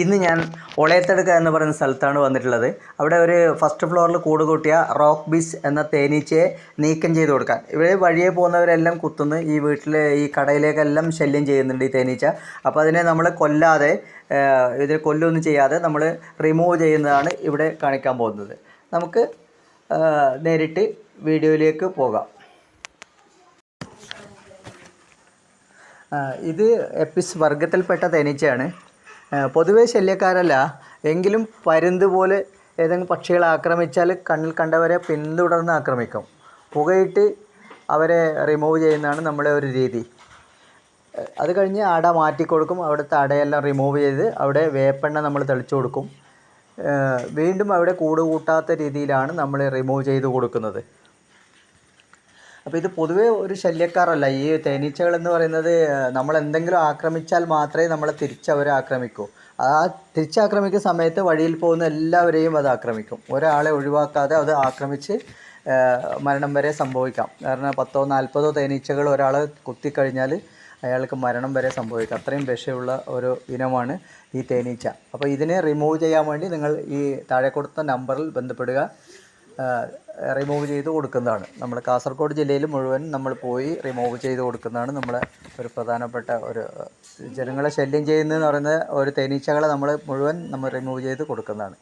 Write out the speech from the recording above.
ഇന്ന് ഞാൻ ഒളയത്തടുക്ക എന്ന് പറയുന്ന സ്ഥലത്താണ് വന്നിട്ടുള്ളത്. അവിടെ ഒരു ഫസ്റ്റ് ഫ്ലോറിൽ കൂട് കൂട്ടിയ റോക്ക് ബീച്ച് എന്ന തേനീച്ചയെ നീക്കം ചെയ്ത് കൊടുക്കാൻ. ഇവിടെ വഴിയെ പോകുന്നവരെല്ലാം കുത്തുന്നു. ഈ വീട്ടിൽ ഈ കടയിലേക്കെല്ലാം ശല്യം ചെയ്യുന്നുണ്ട് ഈ തേനീച്ച. അപ്പോൾ അതിനെ നമ്മൾ കൊല്ലാതെ ഇതിനെ കൊല്ലൊന്നും ചെയ്യാതെ നമ്മൾ റിമൂവ് ചെയ്യുന്നതാണ് ഇവിടെ കാണിക്കാൻ പോകുന്നത്. നമുക്ക് നേരിട്ട് വീഡിയോയിലേക്ക് പോകാം. ഇത് എപ്പിസ് വർഗത്തിൽപ്പെട്ട തേനീച്ചയാണ്. പൊതുവേ ശല്യക്കാരല്ല. എങ്കിലും പരുന്ത് പോലെ ഏതെങ്കിലും പക്ഷികളെ ആക്രമിച്ചാൽ കണ്ണിൽ കണ്ടവരെ പിന്തുടർന്ന് ആക്രമിക്കും. പുകയിട്ട് അവരെ റിമൂവ് ചെയ്യുന്നതാണ് നമ്മുടെ ഒരു രീതി. അത് കഴിഞ്ഞ് അട മാറ്റി കൊടുക്കും. അവിടുത്തെ അടയെല്ലാം റിമൂവ് ചെയ്ത് അവിടെ വേപ്പെണ്ണ നമ്മൾ തെളിച്ചു കൊടുക്കും. വീണ്ടും അവിടെ കൂട് കൂട്ടാത്ത രീതിയിലാണ് നമ്മൾ റിമൂവ് ചെയ്ത് കൊടുക്കുന്നത്. അപ്പോൾ ഇത് പൊതുവേ ഒരു ശല്യക്കാരല്ല ഈ തേനീച്ചകൾ എന്ന് പറയുന്നത് നമ്മൾ എന്തെങ്കിലും ആക്രമിച്ചാൽ മാത്രമേ നമ്മളെ തിരിച്ചവരെ ആക്രമിക്കൂ. ആ തിരിച്ചാക്രമിക്കുന്ന സമയത്ത് വഴിയിൽ പോകുന്ന എല്ലാവരെയും അത് ആക്രമിക്കും. ഒരാളെ ഒഴിവാക്കാതെ അത് ആക്രമിച്ച് മരണം വരെ സംഭവിക്കാം. കാരണം പത്തോ നാൽപ്പതോ തേനീച്ചകൾ ഒരാളെ കുത്തിക്കഴിഞ്ഞാൽ അയാൾക്ക് മരണം വരെ സംഭവിക്കാം. അത്രയും വിഷയമുള്ള ഒരു ഇനമാണ് ഈ തേനീച്ച. അപ്പോൾ ഇതിനെ റിമൂവ് ചെയ്യാൻ വേണ്ടി നിങ്ങൾ ഈ താഴെ കൊടുത്ത നമ്പറിൽ ബന്ധപ്പെടുക. റിമൂവ് ചെയ്ത് കൊടുക്കുന്നതാണ്. നമ്മൾ കാസർഗോഡ് ജില്ലയിൽ മുഴുവൻ നമ്മൾ പോയി റിമൂവ് ചെയ്ത് കൊടുക്കുന്നതാണ് നമ്മളെ ഒരു പ്രധാനപ്പെട്ട ഒരു ജനങ്ങളെ ശല്യം ചെയ്യുന്നതെന്ന് പറയുന്നത് ഒരു തേനീച്ചകളെ നമ്മൾ മുഴുവൻ നമ്മൾ റിമൂവ് ചെയ്ത് കൊടുക്കുന്നതാണ്.